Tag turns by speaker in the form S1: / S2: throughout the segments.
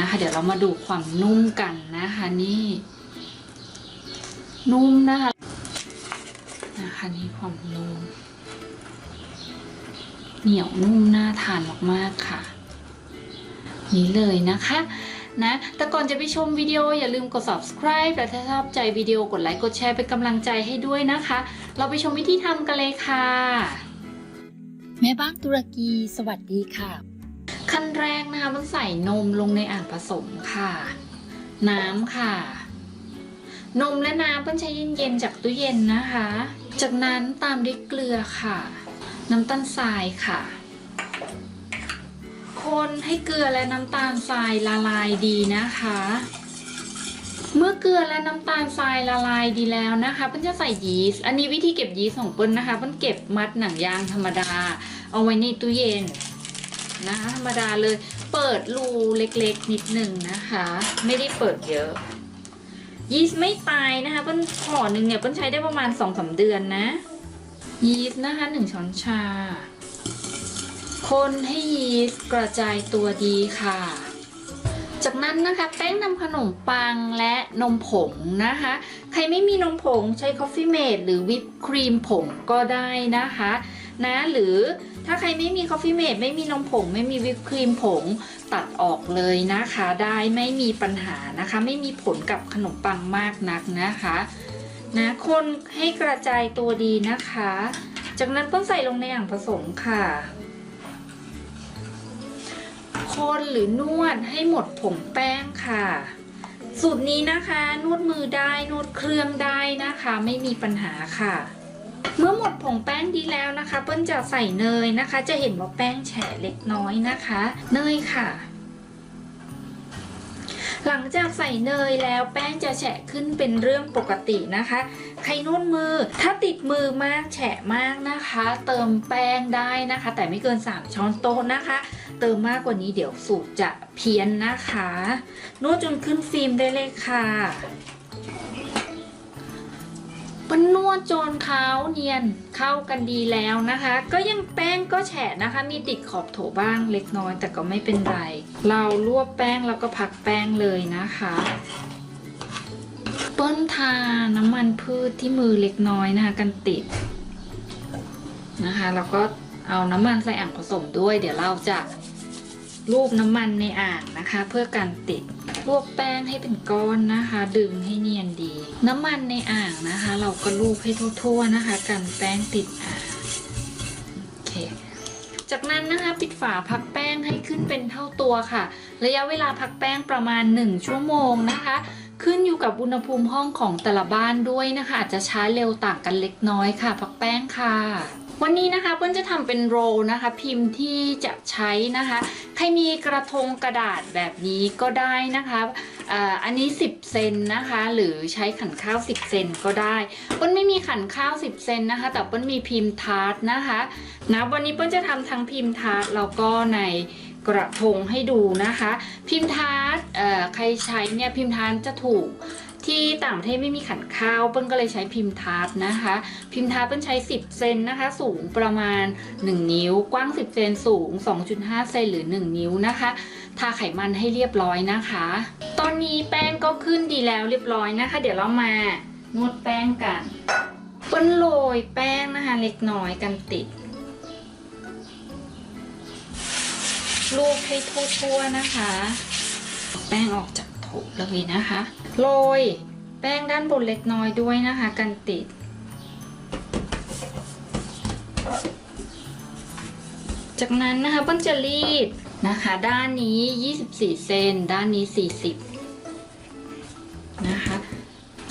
S1: นะคะ เดี๋ยวเรามาดูความนุ่มกันนะคะนี่ นุ่มนะคะนะคะนี่ความนุ่มเหนียวนุ่มน่าทานมากๆค่ะ นี่เลยนะคะนะแต่ก่อนจะไปชมวิดีโออย่าลืมกด subscribe และถ้าชอบใจวิดีโอกดไลค์กดแชร์เป็นกำลังใจให้ด้วยนะคะ เราไปชมวิธีทำกันเลยค่ะ
S2: แม่บ้านตุรกี สวัสดีค่ะ
S1: ขั้นแรกนะคะมันใส่นมลงในอ่างผสมค่ะ น้ำค่ะ นมและน้ำเพิ่นใช้เย็นๆจากตู้เย็นนะคะ จากนั้นตามด้วยเกลือค่ะ น้ำตาลทรายค่ะ คนให้เกลือและน้ำตาลทรายละลายดีนะคะ เมื่อเกลือและน้ำตาลทรายละลายดีแล้วนะคะเปิ้ลจะใส่ยีสต์อันนี้วิธีเก็บยีสต์ของเปิ้ลนะคะเปิ้ลเก็บมัดหนังยางธรรมดา เอาไว้ในตู้เย็น นะธรรมดาเลย เปิดรูเล็กๆนิดหนึ่งนะคะ ไม่ได้เปิดเยอะ ยีสต์ไม่ตายนะคะเปิ้ลห่อหนึ่งเนี่ยเปิ้ลใช้ได้ประมาณ2องสาเดือนนะ ยีสต์นะคะหนึ่งช้อนชา คนให้ยีสต์กระจายตัวดีค่ะจากนั้นนะคะแป้งนำขนมปังและนมผงนะคะ ใครไม่มีนมผงใช้คอฟฟี่เมดหรือวิปครีมผงก็ได้นะคะ นะหรือ ถ้าใครไม่มีคอฟฟี่เมดไม่มีนมผง ไม่มีวิปครีมผงตัดออกเลยนะคะ ได้ไม่มีปัญหานะคะ ไม่มีผลกับขนมปังมากนักนะคะนะคนให้กระจายตัวดีนะคะ จากนั้นก็ใส่ลงในอ่างผสมค่ะคนหรือนวดให้หมดผงแป้งค่ะ สูตรนี้นะคะ นวดมือได้นวดเครื่องได้นะคะ ไม่มีปัญหาค่ะ เมื่อหมดผงแป้งดีแล้วนะคะ เปิ้ลจะใส่เนยนะคะ จะเห็นว่าแป้งแฉะเล็กน้อยนะคะ เนยค่ะ หลังจากใส่เนยแล้วแป้งจะแฉะขึ้นเป็นเรื่องปกตินะคะ ใครนวดมือถ้าติดมือมากแฉะมากนะคะ เติมแป้งได้นะคะ แต่ไม่เกิน 3 ช้อนโต๊ะนะคะ เติมมากกว่านี้เดี๋ยวสูตรจะเพี้ยนนะคะนวดจนขึ้นฟิล์มได้เลยค่ะ ปนนวดจนเขาเนียนเข้ากันดีแล้วนะคะ ก็ยังแป้งก็แฉะนะคะ มีติดขอบโถบ้างเล็กน้อย แต่ก็ไม่เป็นไร เราลวกแป้งแล้วก็พักแป้งเลยนะคะเปิ้ลทาน้ำมันพืชที่มือเล็กน้อยนะคะ กันติดนะคะแล้วก็เอาน้ำมันใส่อ่างผสมด้วย เดี๋ยวเราจะ รูปน้ำมันในอ่างนะคะ เพื่อกันติดลวกแป้งให้เป็นก้อนนะคะ ดึงให้เนียนดี น้ำมันในอ่างนะคะ เราก็ลูบให้ทั่วๆนะคะกันแป้งติดอ่างโอเคจากนั้นนะคะปิดฝาพักแป้งให้ขึ้นเป็นเท่าตัวค่ะ ระยะเวลาพักแป้งประมาณ 1 ชั่วโมงนะคะ ขึ้นอยู่กับอุณหภูมิห้องของแต่ละบ้านด้วยนะคะอาจจะช้าเร็วต่างกันเล็กน้อยค่ะ พักแป้งค่ะ วันนี้นะคะเพื่อนจะทำเป็นโรลนะคะ พิมพ์ที่จะใช้นะคะ ใครมีกระทงกระดาษแบบนี้ก็ได้นะคะอันนี้ 10 เซนนะคะ หรือใช้ขันข้าว 10 เซนก็ได้เปิ้ลไม่มีขันข้าว 10 เซนนะคะ แต่เปิ้ลมีพิมพ์ทาร์ตนะคะนะวันนี้เปิ้ลจะทำทั้งพิมพ์ทาร์ตแล้วก็ในกระทงให้ดูนะคะ พิมพ์ทาร์ตใครใช้เนี่ยพิมพ์ทาร์ตจะถูก ที่ต่างประเทศไม่มีขันข้าวเปิ้ลก็เลยใช้พิมพ์ทาร์ตนะคะ พิมพ์ทาร์ตเปิ้ลใช้ 10 เซนนะคะ สูงประมาณ 1 นิ้ว กว้าง 10 เซนสูง 2.5 เซนหรือ 1 นิ้วนะคะ ทาไขมันให้เรียบร้อยนะคะ ตอนนี้แป้งก็ขึ้นดีแล้วเรียบร้อยนะคะ เดี๋ยวเรามานวดแป้งกันเปิ้ลโรยแป้งนะคะเล็กน้อยกันติดลูบให้ทั่วๆนะคะ แป้งออกจ ถเลยนะคะ โรยแป้งด้านบนเล็กน้อยด้วยนะคะ กันติด จากนั้นนะคะเปิ้ลจะรีดนะคะ ด้านนี้ 24 เซนด้านนี้ 40 นะคะ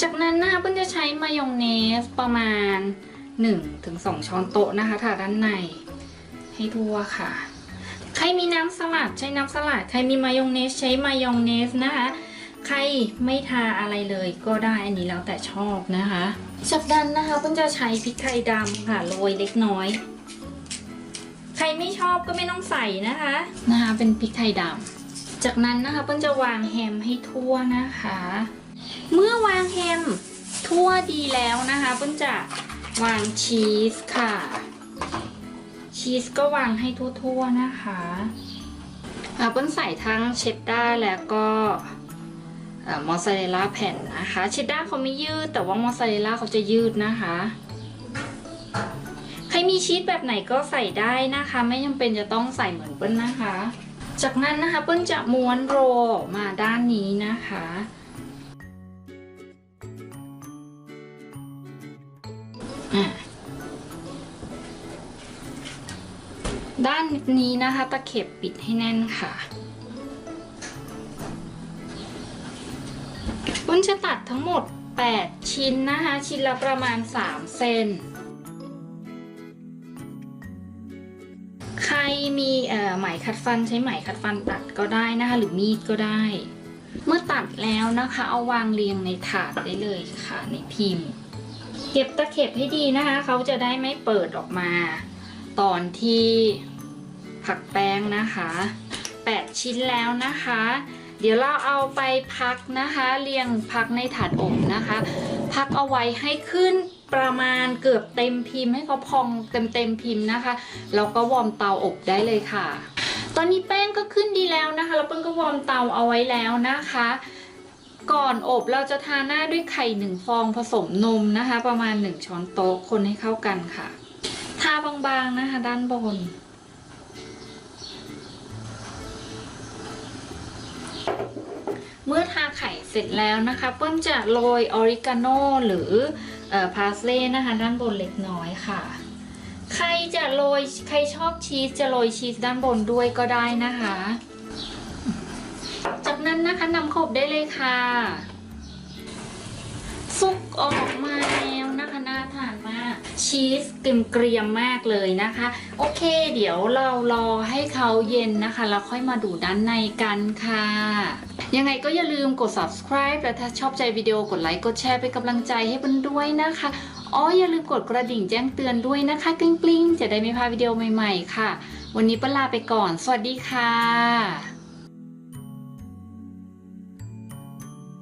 S1: จากนั้นนะคะเปิ้ลจะใช้มายองเนสประมาณ 1-2 ช้อนโต๊ะนะคะทาด้านในให้ทั่วค่ะใครมีน้ำสลัดใช้น้ำสลัด ใครมีมายองเนสใช้มายองเนสนะคะ ใครไม่ทาอะไรเลยก็ได้อันนี้แล้วแต่ชอบนะคะจากนั้นนะคะเปิ้ลจะใช้พริกไทยดำค่ะโรยเล็กน้อย ใครไม่ชอบก็ไม่ต้องใส่นะคะนะคะเป็นพริกไทยดำจากนั้นนะคะเปิ้ลจะวางแฮมให้ทั่วนะคะ เมื่อวางแฮมทั่วดีแล้วนะคะเปิ้ลจะวางชีสค่ะ ชีสก็วางให้ทั่วๆนะคะอ่าเปิ้ลใส่ทั้งเชดดาร์แล้วก็ มอสซาเรลล่าแผ่นนะคะเชดดาเขาไม่ยืด แต่ว่ามอสซาเรลล่าเขาจะยืดนะคะ ใครมีชีสแบบไหนก็ใส่ได้นะคะ ไม่จำเป็นจะต้องใส่เหมือนเปิ้ลนะคะ จากนั้นนะคะเปิ้ลจะม้วนโรมาด้านนี้นะคะด้านนี้นะคะตะเข็บปิดให้แน่นค่ะ เปิ้ลจะตัดทั้งหมด 8 ชิ้นนะคะ ชิ้นละประมาณ 3 เซนใครมีไหมขัดฟันใช้ไหมขัดฟันตัดก็ได้นะคะ หรือมีดก็ได้ เมื่อตัดแล้วนะคะ เอาวางเรียงในถาดได้เลยค่ะในพิมพ์ เก็บตะเข็บให้ดีนะคะ เขาจะได้ไม่เปิดออกมา ตอนที่ผักแป้งนะคะ 8 ชิ้นแล้วนะคะ เดี๋ยวเราเอาไปพักนะคะ เรียงพักในถาดอบนะคะ พักเอาไว้ให้ขึ้นประมาณเกือบเต็มพิมพ์ให้เขาพองเต็มเต็มพิมพ์นะคะแล้วก็วอร์มเตาอบได้เลยค่ะ ตอนนี้แป้งก็ขึ้นดีแล้วนะคะ แล้วเปิ้ลก็วอร์มเตาเอาไว้แล้วนะคะ ก่อนอบเราจะทาหน้าด้วยไข่หนึ่งฟองผสมนมนะคะ ประมาณ 1 ช้อนโต๊ะคนให้เข้ากันค่ะ ทาบางๆนะคะ ด้านบน เมื่อทาไข่เสร็จแล้วนะคะเปิ้ลจะโรยออริกาโนหรือพาสเล่นะคะด้านบนเล็กน้อยค่ะ ใครจะโรยใครชอบชีสจะโรยชีสด้านบนด้วยก็ได้นะคะ จากนั้นนะคะนำขบได้เลยค่ะ ซุกออกมาแล้วนะคะน่าทาน มากชีสเกรียมมากเลยนะคะ โอเค เดี๋ยวเรารอให้เขาเย็นนะคะ แล้วค่อยมาดูด้านในกันค่ะ ยังไงก็อย่าลืมกด subscribe และถ้าชอบใจวิดีโอกดไลค์กดแชร์เป็นกำลังใจให้เปิ้ลด้วยนะคะอ๋ออย่าลืมกดกระดิ่งแจ้งเตือนด้วยนะคะกลิ้งๆ จะได้ไม่พลาดวิดีโอใหม่ๆค่ะ วันนี้เปิ้ลลาไปก่อน สวัสดีค่ะ